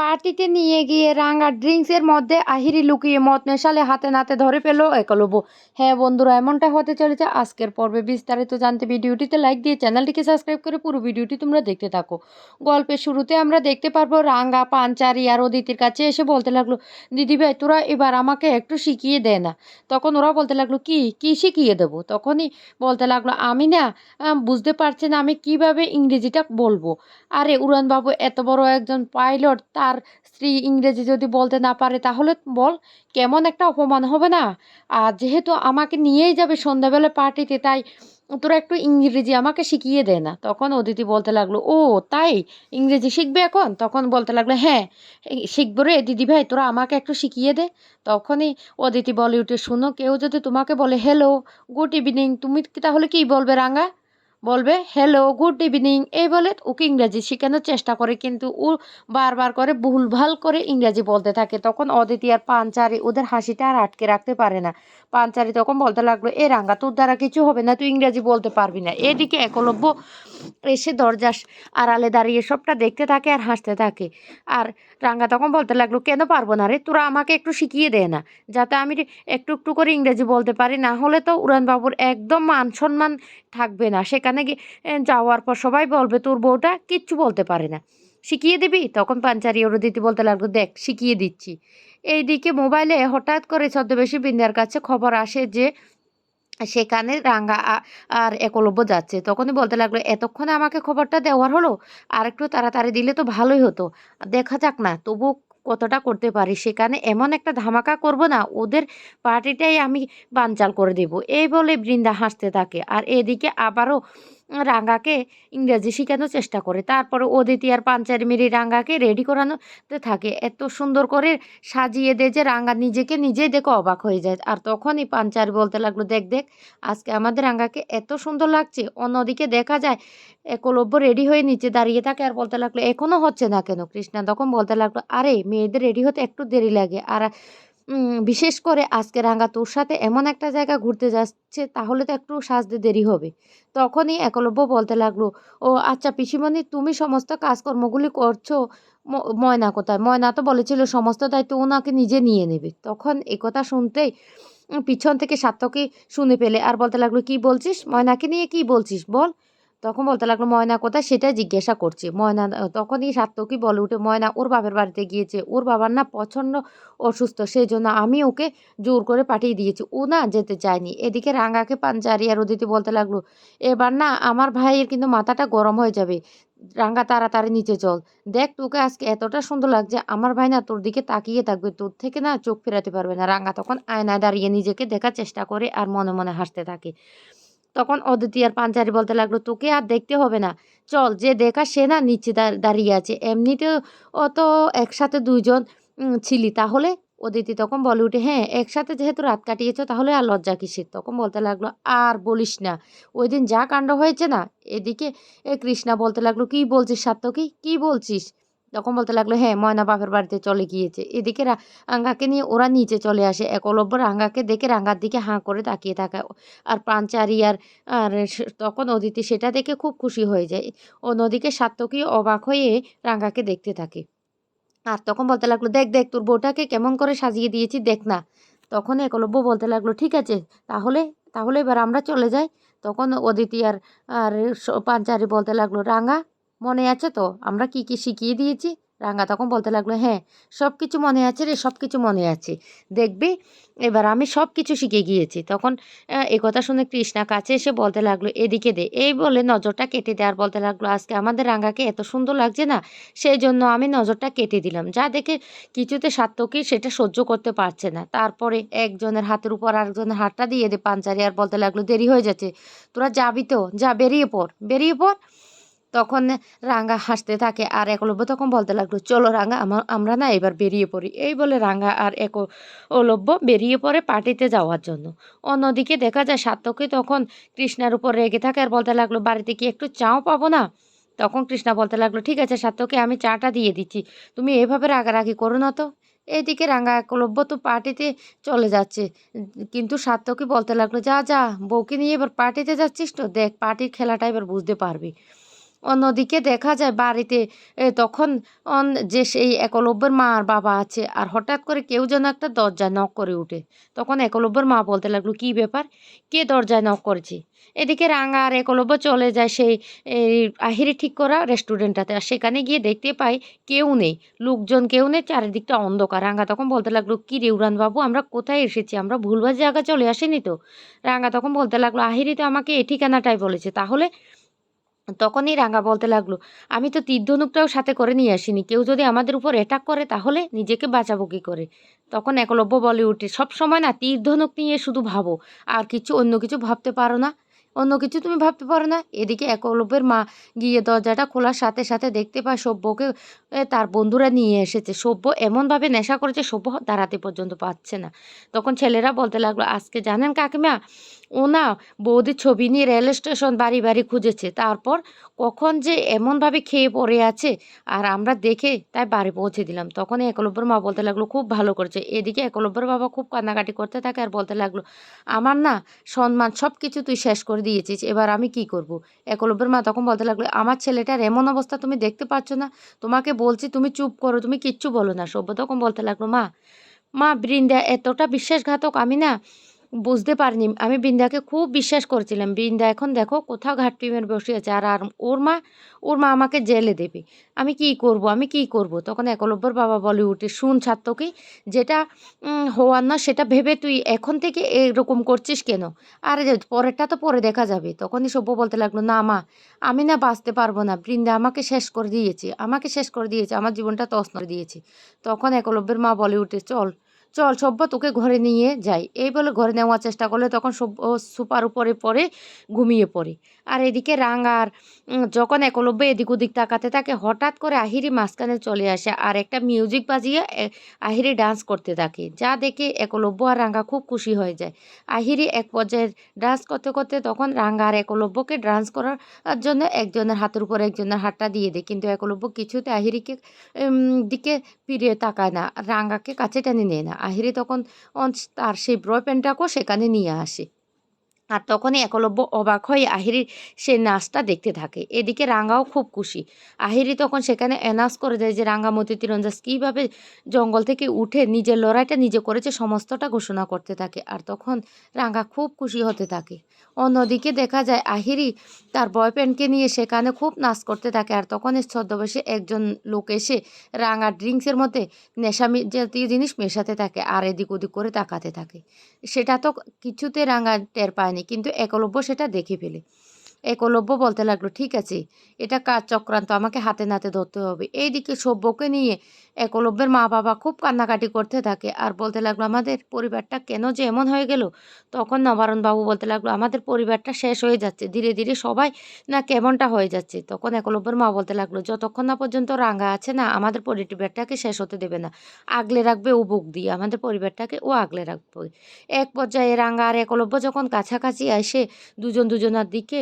পার্টিতে নিয়ে গিয়ে রাঙা ড্রিঙ্কসের মধ্যে আহিরি লুকিয়ে মদ নেশালে হাতে নাতে ধরে পেল একলব্য হ্যাঁ বন্ধুরা, এমনটা হতে চলেছে আজকের পর্বে। বিস্তারিত জানতে ভিডিওটিতে লাইক দিয়ে চ্যানেলটিকে সাবস্ক্রাইব করে পুরো ভিডিওটি তোমরা দেখতে থাকো। গল্পের শুরুতে আমরা দেখতে পারব রাঙ্গা পাঞ্চারি আর অদিতির কাছে এসে বলতে লাগল, দিদি ভাই, তোরা এবার আমাকে একটু শিখিয়ে দে না। তখন ওরা বলতে লাগল, কি? কি শিখিয়ে দেবো? তখনই বলতে লাগল, আমি না বুঝতে পারছি না আমি কীভাবে ইংরেজিটা বলব। আরে উড়ানবাবু, এত বড় একজন পাইলট তার স্ত্রী ইংরেজি যদি বলতে না পারে, তাহলে বল কেমন একটা অপমান হবে না? আর যেহেতু আমাকে নিয়েই যাবে সন্ধ্যাবেলা পার্টিতে তাই তোরা একটু ইংরেজি আমাকে শিখিয়ে দে না। তখন অদিতি বলতে লাগল, ও, তাই? ইংরেজি শিখবে এখন? তখন বলতে লাগল হ্যাঁ শিখব রে দিদি ভাই, তোরা আমাকে একটু শিখিয়ে দে। তখনই অদিতি বলে উঠে, শুনো, কেউ যদি তোমাকে বলে হ্যালো গুড ইভিনিং তুমি তাহলে কি বলবে রাঙা? বলবে হ্যালো গুড ইভিনিং এই বলে ওকে ইংরাজি শেখানোর চেষ্টা করে, কিন্তু ও বারবার করে ভুলভাল করে ইংরাজি বলতে থাকে। তখন অদিতি আর পাঞ্চারি ওদের হাসিটা আর আটকে রাখতে পারে না। পাঞ্চারি তখন বলতে লাগল, এ রাঙ্গা, তোর দ্বারা কিছু হবে না, তুই ইংরাজি বলতে পারবি না। এদিকে একলব্য এসে দরজা আড়ালে দাঁড়িয়ে সবটা দেখতে থাকে আর হাসতে থাকে। আর রাঙ্গা তখন বলতে লাগল, কেন পারব না রে? তোরা আমাকে একটু শিখিয়ে দে না, যাতে আমি একটু একটু করে ইংরেজি বলতে পারি। না হলে তো উড়ানবাবুর একদম মান সম্মান থাকবে না। সেখানে গিয়ে যাওয়ার পর সবাই বলবে, তোর বউটা কিচ্ছু বলতে পারে না। শিখিয়ে দিবি? তখন পাঞ্চারি ওর দিতে বলতে লাগল, দেখ, শিখিয়ে দিচ্ছি। এইদিকে মোবাইলে হঠাৎ করে ছদ্মবেশী বিন্দার কাছে খবর আসে যে, সেখানে রাঙ্গা আর একলব্য যাচ্ছে। তখনই বলতে লাগল, এতক্ষণে আমাকে খবরটা দেওয়ার হলো? আর একটু তাড়াতাড়ি দিলে তো ভালোই হতো। দেখা যাক না, তবু কতটা করতে পারি? সেখানে এমন একটা ধামাকা করব না, ওদের পার্টিটাই আমি বানচাল করে দেব। এই বলে বৃন্দা হাসতে থাকে। আর এদিকে আবারও রাঙ্গাকে ইংরেজি শেখানোর চেষ্টা করে। তারপরে অদিতি আর পাঞ্চারি মিরি রাঙ্গাকে রেডি করানোতে থাকে। এত সুন্দর করে সাজিয়ে দেয় যে রাঙ্গা নিজেকে নিজেই দেখে অবাক হয়ে যায়। আর তখনই পাঞ্চারি বলতে লাগল, দেখ দেখ, আজকে আমাদের রাঙ্গাকে এত সুন্দর লাগছে। অন্যদিকে দেখা যায় একলব্য রেডি হয়ে নিচে দাঁড়িয়ে থাকে আর বলতে লাগল এখনও হচ্ছে না কেন? কৃষ্ণা তখন বলতে লাগল, আরে, মেয়েদের রেডি হতে একটু দেরি লাগে। আর বিশেষ করে আজকে রাঙ্গা, তোর সাথে এমন একটা জায়গা ঘুরতে যাচ্ছে, তাহলে তো একটু সাজতে দেরি হবে। তখনই একলব্য বলতে লাগল, ও আচ্ছা পিসিমণি, তুমি সমস্ত কাজকর্মগুলি করছ ময়না কোথায়? ময়না তো বলেছিল, সমস্ত দায়িত্ব ওনাকে নিজে নিয়ে নেবে। তখন একথা শুনতেই পিছন থেকে সার্থকই শুনে পেলে আর বলতে লাগল, কি বলছিস? ময়নাকে নিয়ে কি বলছিস? বল। তখন বলতে লাগল, ময়না কোথায়? সেটা জিজ্ঞাসা করছে। ময়না তখনই সার্থকই বলে উঠে, ময়না, ওর বাপের বাড়িতে গিয়েছে। ওর বাবার না প্রচণ্ড অসুস্থ সেই জন্য আমি ওকে জোর করে পাঠিয়ে দিয়েছি। ও না যেতে চায়নি। এদিকে রাঙ্গাকে পাঞ্চারি আর অদিতি বলতে লাগল, এবার না আমার ভাইয়ের কিন্তু মাথাটা গরম হয়ে যাবে। রাঙ্গা তাড়াতাড়ি নিচে চল। দেখ তোকে আজকে এতটা সুন্দর লাগছে। আমার ভাই না তোর দিকে তাকিয়ে থাকবে। তোর থেকে না চোখ ফেরাতে পারবে না। রাঙ্গা তখন আয়নায় দাঁড়িয়ে নিজেকে দেখার চেষ্টা করে আর মনে মনে হাসতে থাকে। তখন অদিতি আর পাঞ্চারি বলতে লাগল, তোকে আর দেখতে হবে না। চল, যে দেখা সে না নিচে দাঁড়িয়ে আছে। এমনিতেও অত একসাথে দুইজন ছিলি তাহলে? অদিতি তখন বলে উঠে হ্যাঁ একসাথে যেহেতু রাত কাটিয়েছো তাহলে আর লজ্জা কিসের? তখন বলতে লাগল, আর বলিস না। ওই দিন যা কাণ্ড হয়েছে না, এদিকে, এ কৃষ্ণা বলতে লাগল, কি বলছিস সাত্তকি কি বলছিস? তখন বলতে লাগল হ্যাঁ ময়না বাপের বাড়িতে চলে গিয়েছে। এদিকে রাঙ্গাকে নিয়ে ওরা নিচে চলে আসে। একলব্য রাঙ্গাকে দেখে রাঙ্গার দিকে হাঁ করে তাকিয়ে থাকে। আর পাঞ্চারি আর আর তখন অদিতি সেটা দেখে খুব খুশি হয়ে যায়। অন্যদিকে সাত্তকী অবাক হয়ে রাঙ্গাকে দেখতে থাকে। আর তখন বলতে লাগল, দেখ দেখ, তোর বউটাকে কেমন করে সাজিয়ে দিয়েছি, দেখ না। তখন একলব্য বলতে লাগল, ঠিক আছে, তাহলে তাহলে এবার আমরা চলে যাই। তখন অদিতি আর আর পাঞ্চারি বলতে লাগল রাঙা মনে আছে তো? আমরা কি কি শিখিয়ে দিয়েছি? রাঙা তখন বলতে লাগল হ্যাঁ সব কিছু মনে আছে রে সব কিছু মনে আছে। দেখবি, এবার আমি সব কিছু শিখে গিয়েছি। তখন এ কথা শুনে কৃষ্ণা কাছে এসে বলতে লাগল, এদিকে দে। এই বলে নজরটা কেটে দেয় আর বলতে লাগল, আজকে আমাদের রাঙ্গাকে এত সুন্দর লাগছে না সেই জন্য আমি নজরটা কেটে দিলাম। যা দেখে কিছুতে সাত্তকী সেটা সহ্য করতে পারছে না। তারপরে একজনের হাতের উপর আরেকজনের হাতটা দিয়ে দে পাঞ্চারি আর বলতে লাগল, দেরি হয়ে যাচ্ছে। তোরা যাবি তো? যা, বেরিয়ে পড়। বেরিয়ে পড়? তখন রাঙ্গা হাসতে থাকে আর একলব্য তখন বলতে লাগল, চলো রাঙ্গা আমার আমরা না এবার বেরিয়ে পড়ি। এই বলে রাঙ্গা আর এক একলব্য বেরিয়ে পড়ে পার্টিতে যাওয়ার জন্য। অন্যদিকে দেখা যায় সাত্তকী তখন কৃষ্ণার উপর রেগে থাকে আর বলতে লাগল, বাড়িতে কি একটু চাও পাবো না? তখন কৃষ্ণা বলতে লাগল, ঠিক আছে সাত্তকী আমি চাটা দিয়ে দিচ্ছি। তুমি এভাবে রাগারাগি করো না তো। এইদিকে রাঙ্গা একলব্য তো পার্টিতে চলে যাচ্ছে। কিন্তু সার্থকই বলতে লাগল, যা যা, বউকে নিয়ে এবার পার্টিতে যাচ্ছিস তো, দেখ পার্টির খেলাটা এবার বুঝতে পারবি। অন্যদিকে দেখা যায় বাড়িতে তখন যে সেই একলব্যের মা আর বাবা আছে, আর হঠাৎ করে কেউ যেন একটা দরজায় নক করে উঠে। তখন একলব্যের মা বলতে লাগল, কি ব্যাপার? কে দরজায় নক করেছে? এদিকে রাঙা আর একলব্য চলে যায় সেই আহিরি ঠিক করা রেস্টুরেন্টটাতে আর সেখানে গিয়ে দেখতে পাই কেউ নেই, লোকজন কেউ নেই, চারিদিকটা অন্ধকার। রাঙা তখন বলতে লাগল, কি রে বাবু আমরা কোথায় এসেছি? আমরা ভুলভাল জায়গা চলে আসিনি তো? রাঙা তখন বলতে লাগল, আহিরি তো আমাকে এই ঠিকানাটাই বলেছে, তাহলে তখনই রাঙা বলতে লাগল, আমি তো তীর্ধনুকটাও সাথে করে নিয়ে আসিনি, কেউ যদি আমাদের উপর অ্যাটাক করে তাহলে নিজেকে বাঁচাবো কী করে? তখন একলব্য বলে উঠে, সব সময় না, তীর্ধনুক নিয়ে শুধু ভাবো, আর কিছু অন্য কিছু ভাবতে পারো না? অন্য কিছু তুমি ভাবতে পারো না। এদিকে একলব্যের মা গিয়ে দরজাটা খোলার সাথে সাথে দেখতে পায় সভ্যকে তার বন্ধুরা নিয়ে এসেছে। সভ্য এমনভাবে নেশা করেছে সভ্য দাঁড়াতে পর্যন্ত পাচ্ছে না। তখন ছেলেরা বলতে লাগল, আজকে জানেন কাকিমা, ও না বৌদির ছবি নিয়ে রেল স্টেশন বাড়ি বাড়ি খুঁজেছে। তারপর কখন যে এমনভাবে খেয়ে পড়ে আছে আর আমরা দেখে তাই বাড়ি পৌঁছে দিলাম। তখন একলব্যর মা বলতে লাগল, খুব ভালো করেছে। এদিকে একলব্যর বাবা খুব কান্নাকাটি করতে থাকে আর বলতে লাগল, আমার না সম্মান সব কিছু তুই শেষ করে দিয়েছিস, এবার আমি কি করব। একলব্যের মা তখন বলতে লাগল, আমার ছেলেটার এমন অবস্থা তুমি দেখতে পাচ্ছ না। তোমাকে বলছি তুমি চুপ করো, তুমি কিচ্ছু বলো না। সভ্য তখন বলতে লাগল, মা মা, বৃন্দা, এতটা বিশ্বাসঘাতক আমি না। বুঝতে পারিনি। আমি বৃন্দাকে খুব বিশ্বাস করেছিলাম। বৃন্দা, এখন দেখো কোথাও ঘাটতি মেরে বসে আছে। আর আর ওর মা ওর মা আমাকে জেলে দেবে। আমি কি করব? আমি কি করব? তখন একলব্যর বাবা বলে উঠে, শুন ছাত্রকে, যেটা হওয়ার না, সেটা ভেবে তুই এখন থেকে এরকম করছিস কেন? আরে পরেরটা তো পরে দেখা যাবে। তখনই সভ্য বলতে লাগল, না মা, আমি না বাঁচতে পারব না। বৃন্দা আমাকে শেষ করে দিয়েছে। আমাকে শেষ করে দিয়েছে। আমার জীবনটা তস করে দিয়েছে। তখন একলব্যের মা বলে উঠে, চল চল সভ্য তোকে ঘরে নিয়ে যাই। এই বলে ঘরে নেওয়ার চেষ্টা করলে তখন সভ্য সুপার উপরে পড়ে, ঘুমিয়ে পড়ে। আর এদিকে রাঙার যখন একলব্য এদিক ওদিক তাকাতে থাকে, হঠাৎ করে আহিরি মাঝখানে চলে আসে আর একটা মিউজিক বাজিয়ে আহিরি ডান্স করতে থাকে। যা দেখে একলব্য আর রাঙ্গা খুব খুশি হয়ে যায়। আহিরি এক পর্যায়ে ডান্স করতে করতে তখন রাঙা আর একলব্যকে ডান্স করার জন্য একজনের হাতের উপর একজনের হাতটা দিয়ে দেয়। কিন্তু একলব্য কিছুতে আহিরিকে দিকে ফিরে তাকায় না। রাঙ্গাকে কাছে টেনে নেয় না। আহিরি তখন তার সেই ব্রয় প্যান্টটাকেও সেখানে নিয়ে আসে। আর তখনই একলব্য অবাক হয়ে আহিরির সেই নাচটা দেখতে থাকে। এদিকে রাঙ্গাও খুব খুশি। আহিরি তখন সেখানে অ্যানাউন্স করে দেয় যে রাঙ্গামতি তীরন্দাজ কীভাবে জঙ্গল থেকে উঠে নিজের লড়াইটা নিজে করেছে সমস্তটা ঘোষণা করতে থাকে। আর তখন রাঙ্গা খুব খুশি হতে থাকে। অন্যদিকে দেখা যায় আহিরি তার বয়ফ্রেন্ডকে নিয়ে সেখানে খুব নাচ করতে থাকে আর তখন ছদ্মবেশে একজন লোক এসে রাঙা ড্রিঙ্কসের মধ্যে নেশা জাতীয় জিনিস মেশাতে থাকে আর এদিক ওদিক করে তাকাতে থাকে। সেটা তো কিছুতে রাঙা টের পায়নি। কিন্তু একলব্য সেটা দেখে ফেলে। একলব্য বলতে লাগল, ঠিক আছে, এটা কাজ চক্রান্ত, আমাকে হাতে নাতে ধরতে হবে। এইদিকে সভ্যকে নিয়ে একলব্যের মা বাবা খুব কান্নাকাটি করতে থাকে আর বলতে লাগল, আমাদের পরিবারটা কেন যে এমন হয়ে গেল? তখন নবারণ বাবু বলতে লাগল, আমাদের পরিবারটা শেষ হয়ে যাচ্ছে, ধীরে ধীরে সবাই না কেমনটা হয়ে যাচ্ছে? তখন একলব্যের মা বলতে লাগল, যতক্ষণ না পর্যন্ত রাঙা আছে না, আমাদের পরিবারটাকে শেষ হতে দেবে না। আগলে রাখবে ও বুক দিয়ে, আমাদের পরিবারটাকে ও আগলে রাখবে। এক পর্যায়ে রাঙা আর একলব্য যখন কাছাকাছি আসে, দুজন দুজনের দিকে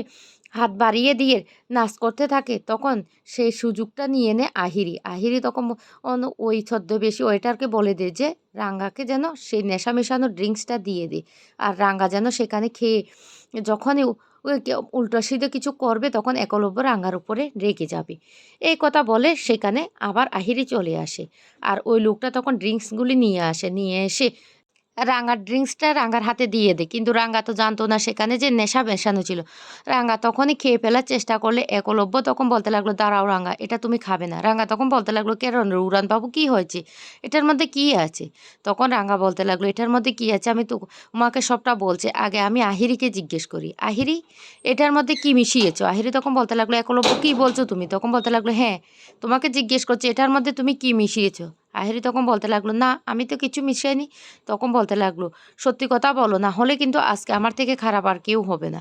হাত বাড়িয়ে দিয়ে নাচ করতে থাকে, তখন সেই সুযোগটা নিয়ে নেয় আহিরি। আহিরি তখন ওই ছদ্মবেশী ওয়েটারকে বলে দেয় যে, রাঙ্গাকে যেন সেই নেশা মেশানো ড্রিঙ্কসটা দিয়ে দেয় আর রাঙ্গা যেন সেখানে খেয়ে যখনই উল্টো সিধে কিছু করবে, তখন একলব্য রাঙ্গার উপরে রেগে যাবে। এই কথা বলে সেখানে আবার আহিরি চলে আসে। আর ওই লোকটা তখন ড্রিঙ্কসগুলি নিয়ে আসে, নিয়ে এসে রাঙার ড্রিঙ্কসটা রাঙার হাতে দিয়ে দেয় কিন্তু রাঙা তো জানতো না সেখানে যে নেশা মেশানো ছিল। রাঙা তখনই খেয়ে ফেলার চেষ্টা করলে একলব্য তখন বলতে লাগল, দাঁড়াও রাঙা, এটা তুমি খাবে না। রাঙা তখন বলতে লাগল, কেন উড়ান বাবু কী হয়েছে? এটার মধ্যে কী আছে? তখন রাঙা বলতে লাগল, এটার মধ্যে কী আছে? আমি তো তোমাকে সবটা বলছে। আগে আমি আহিরিকে জিজ্ঞেস করি, আহিরি, এটার মধ্যে কি মিশিয়েছো? আহিরি তখন বলতে লাগল, একলব্য, কী বলছো তুমি? তখন বলতে লাগল হ্যাঁ তোমাকে জিজ্ঞেস করছি, এটার মধ্যে তুমি কি মিশিয়েছো? আহিরি তখন বলতে লাগল, না, আমি তো কিছু মিশাইনি। তখন বলতে লাগল, সত্যি কথা বলো, না হলে কিন্তু আজকে আমার থেকে খারাপ আর কেউ হবে না।